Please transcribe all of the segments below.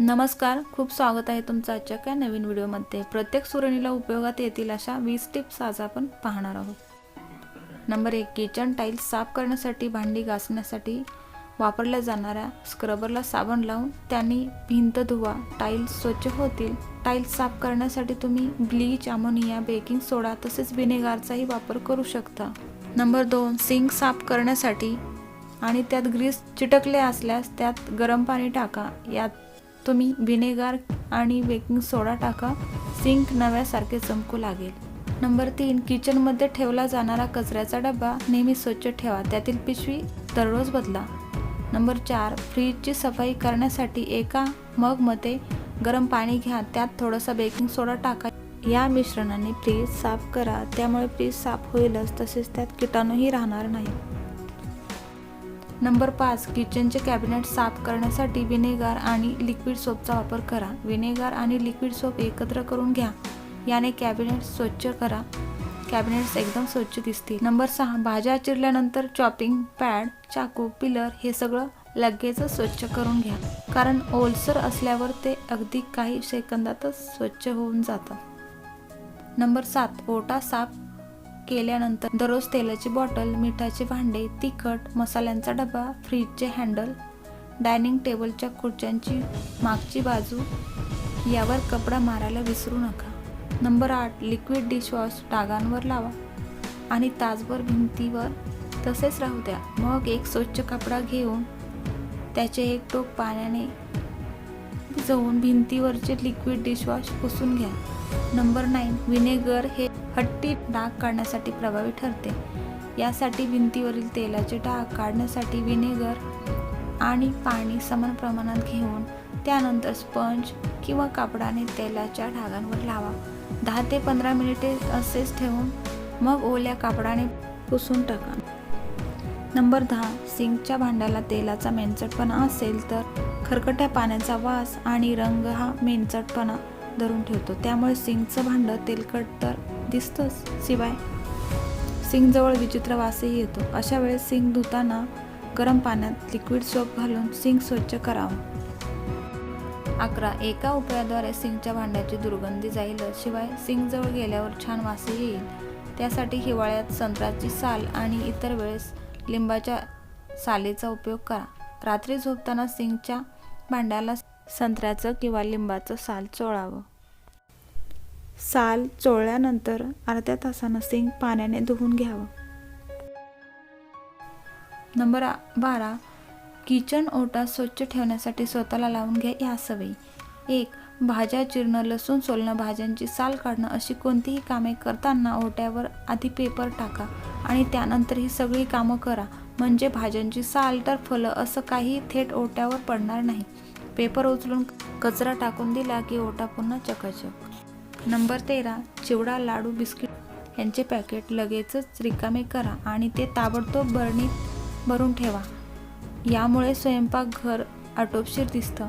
नमस्कार खूप स्वागत आहे तुमचं आजच्या काय नवीन व्हिडिओमध्ये. प्रत्येक सुरणीला उपयोगात येतील अशा वीस टिप्स आज आपण पाहणार आहोत. नंबर एक किचन टाईल्स साफ करण्यासाठी भांडी घासण्यासाठी वापरल्या जाणाऱ्या स्क्रबरला साबण लावून त्यांनी भिंत धुवा टाईल्स स्वच्छ होतील. टाईल्स साफ करण्यासाठी तुम्ही ब्लीच अमोनिया बेकिंग सोडा तसेच विनेगारचाही वापर करू शकता. नंबर दोन सिंक साफ करण्यासाठी आणि त्यात ग्रीस चिटकले असल्यास त्यात गरम पाणी टाका. यात तुम्ही विनेगार आणि बेकिंग सोडा टाका. सिंक नव्यासारखे चमकू लागेल. नंबर तीन किचनमध्ये ठेवला जाणारा कचऱ्याचा डबा नेहमी स्वच्छ ठेवा. त्यातील पिशवी दररोज बदला. नंबर चार फ्रीजची सफाई करण्यासाठी एका मगमध्ये गरम पाणी घ्या. त्यात थोडासा बेकिंग सोडा टाका. या मिश्रणाने फ्रीज साफ करा. त्यामुळे फ्रीज साफ होईलच. तसेच त्यात किटाणूही राहणार नाही. नंबर पाच किचनचे कॅबिनेट साफ करण्यासाठी विनेगार आणि लिक्विड सोपचा वापर करा. विनेगार आणि लिक्विड सोप एकत्र करून घ्या. याने कॅबिनेट स्वच्छ करा. कॅबिनेट्स एकदम स्वच्छ दिसतील. नंबर सहा भाज्या चिरल्यानंतर चॉपिंग पॅड चाकू पिलर हे सगळं लगेचच स्वच्छ करून घ्या. कारण ओलसर असल्यावर ते अगदी काही सेकंदातच स्वच्छ होऊन जातं. नंबर सात ओटा साफ केल्यानंतर दररोज तेलाची बॉटल मिठाचे भांडे तिखट मसाल्यांचा डबा फ्रीजचे हँडल डायनिंग टेबलच्या खुर्च्यांची मागची बाजू यावर कपडा मारायला विसरू नका. नंबर आठ लिक्विड डिशवॉश डागांवर लावा आणि तासभर भिंतीवर तसेच राहू द्या. मग एक स्वच्छ कपडा घेऊन त्याचे एक टोक पाण्याने भिजवून भिंतीवरचे लिक्विड डिशवॉश पुसून घ्या. नंबर नाईन विनेगर हे हट्टी डाग काढण्यासाठी प्रभावी ठरते. यासाठी भिंतीवरील तेलाचे डाग काढण्यासाठी विनेगर आणि पाणी समान प्रमाणात घेऊन त्यानंतर स्पंज किंवा कापडाने तेलाच्या डागांवर लावा. दहा ते पंधरा मिनिटे असेच ठेवून मग ओल्या कापडाने पुसून टाका. नंबर दहा सिंकच्या भांड्याला तेलाचा मेनचटपणा असेल तर खरकट्या पाण्याचा वास आणि रंग हा मेनचटपणा धरून ठेवतो. त्यामुळे सिंकचं भांडं तेलकट तर दिसतंच. शिवाय सिंकजवळ विचित्र वासही येतो. अशा वेळेस सिंक धुताना गरम पाण्यात लिक्विड सोप घालून सिंक स्वच्छ करावं. अकरा. एका उपायाद्वारे सिंकच्या भांड्याची दुर्गंधी जाईलच शिवाय सिंकजवळ गेल्यावर छान वासही येईल. त्यासाठी हिवाळ्यात संत्र्याची साल आणि इतर वेळेस लिंबाच्या सालीचा उपयोग करा. रात्री झोपताना सिंकच्या भांड्याला संत्र्याचं किंवा लिंबाचं साल चोळावं. साल चोळल्यानंतर अर्ध्या तासानं सिंक पाण्याने धुवून घ्यावं. नंबर बारा किचन ओटा स्वच्छ ठेवण्यासाठी स्वतःला लावून घ्या या सवयी. एक भाज्या चिरणं लसूण सोलणं भाज्यांची साल काढणं अशी कोणतीही कामे करताना ओट्यावर आधी पेपर टाका आणि त्यानंतर ही सगळी कामं करा. म्हणजे भाज्यांची साल तर फलं असं काही थेट ओट्यावर पडणार नाही. पेपर उचलून कचरा टाकून दिला की ओटा पुन्हा चकाचक. नंबर तेरा चिवडा लाडू बिस्किट. यांचे पॅकेट लगेचच रिकामे करा आणि ते ताबडतोब बरणीत भरून ठेवा. यामुळे स्वयंपाकघर आटोपशीर दिसतं.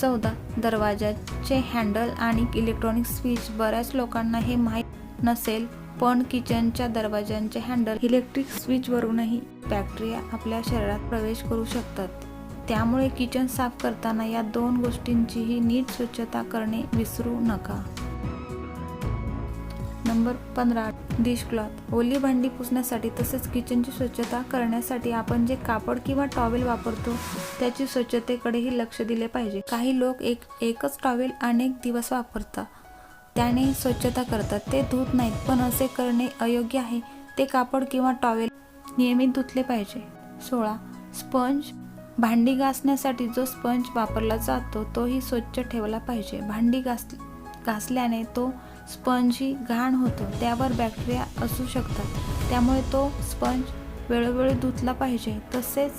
चौदा दरवाजाचे हँडल आणि इलेक्ट्रॉनिक स्विच. बऱ्याच लोकांना हे माहीत नसेल पण किचनच्या दरवाजांचे हँडल इलेक्ट्रिक स्विचवरूनही बॅक्टेरिया आपल्या शरीरात प्रवेश करू शकतात. त्यामुळे किचन साफ करताना या दोन गोष्टींचीही नीट स्वच्छता करणे विसरू नका. नंबर पंधरा डिशक्लॉथ ओली भांडी पुसण्यासाठी तसेच किचनची स्वच्छता करण्यासाठी आपण जे कापड किंवा टॉवेल वापरतो त्याची स्वच्छतेकडेही लक्ष दिले पाहिजे. काही लोक एक एकच टॉवेल अनेक दिवस वापरतात. त्याने स्वच्छता करतात. ते धुत नाहीत पण असे करणे अयोग्य आहे. ते कापड किंवा टॉवेल नियमित धुतले पाहिजे. सोळा स्पंज भांडी घासण्यासाठी जो स्पंज वापरला जातो तोही स्वच्छ ठेवला पाहिजे. भांडी घास घासल्याने तो स्पंज ही घाण होतो. त्यावर बॅक्टेरिया असू शकतात. त्यामुळे तो स्पंज वेळोवेळी धुतला पाहिजे. तसेच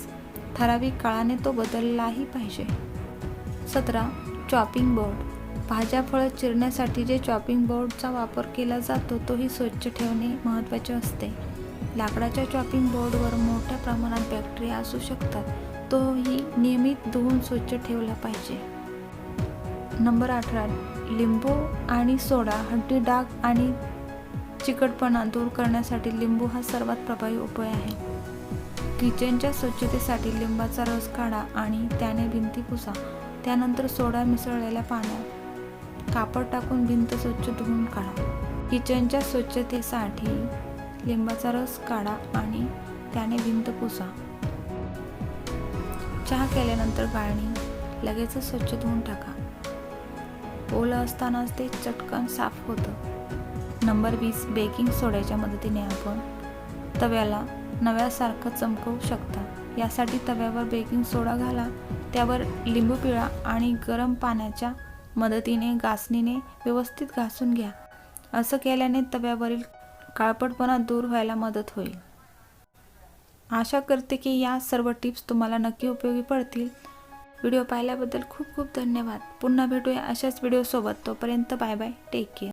ठराविक काळाने तो बदललाही पाहिजे. सतरा. Chopping board. भाज्या फळं चिरण्यासाठी जे चॉपिंग बोर्डचा वापर केला जातो तोही स्वच्छ ठेवणे महत्त्वाचे असते. लाकडाच्या चॉपिंग बोर्डवर मोठ्या प्रमाणात बॅक्टेरिया असू शकतात. तोही नियमित धुवून स्वच्छ ठेवला पाहिजे. नंबर अठरा लिंबू आणि सोडा हड्डी डाग आणि चिकटपणा दूर करण्यासाठी लिंबू हा सर्वात प्रभावी उपाय आहे. किचनच्या स्वच्छतेसाठी लिंबाचा रस काढा आणि त्याने भिंती पुसा. त्यानंतर सोडा मिसळलेल्या पाण्यात कापड टाकून भिंत स्वच्छ धुवून काढा. किचनच्या स्वच्छतेसाठी लिंबाचा रस काढा आणि त्याने भिंत पुसा. चहा केल्यानंतर गाळणी. लगेचच स्वच्छ धुवून टाका. ओलं असतानाच ते चटकन साफ होतं. नंबर वीस बेकिंग सोड्याच्या मदतीने आपण तव्याला नव्यासारखं चमकवू शकता. यासाठी तव्यावर बेकिंग सोडा घाला. त्यावर लिंबू पिळा आणि गरम पाण्याच्या मदतीने घासणीने व्यवस्थित घासून घ्या. असं केल्याने तव्यावरील काळपटपणा दूर व्हायला मदत होईल. आशा करते की या सर्व टिप्स तुम्हाला नक्की उपयोगी पडतील. व्हिडिओ पाहिल्याबद्दल खूप खूप धन्यवाद. पुन्हा भेटूया अशाच व्हिडिओसोबत तोपर्यंत बाय बाय. Take care